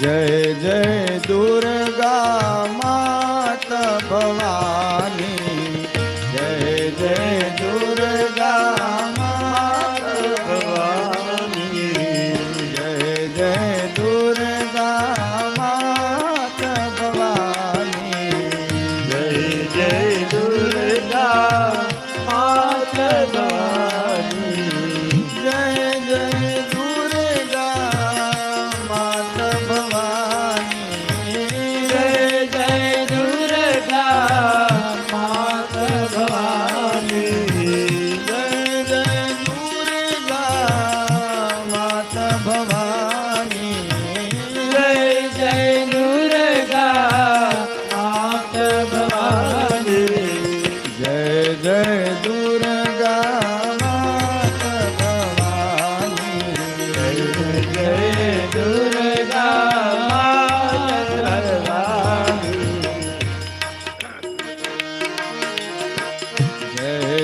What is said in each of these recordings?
જય જય દુર્ગા માત ભવાની.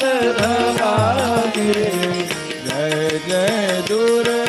ધરાગે જય જય દુર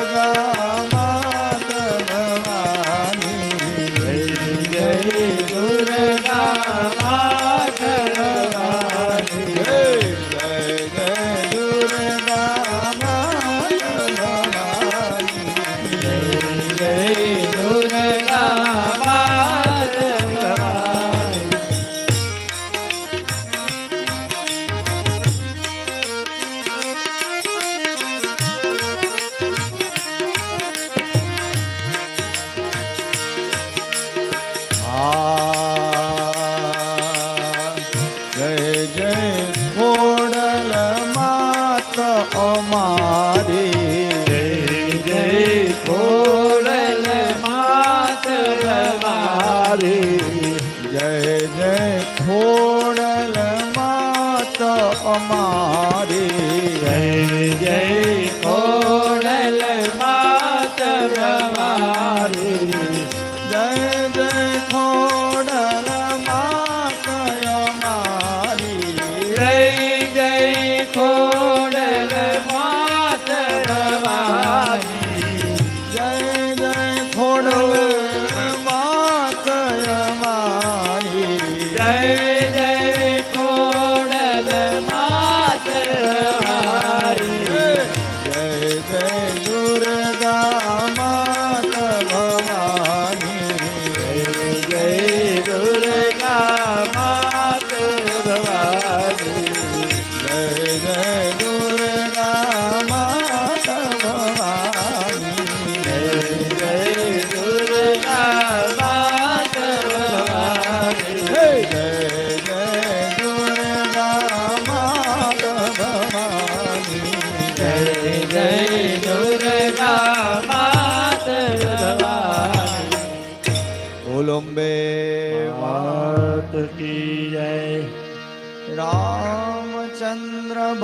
મારી જય જય કોડલ માત મારી જય જય કોડલ માત મારી જય જય કોડલ બોલોમ્બે માત કી જય રામ चन्द्र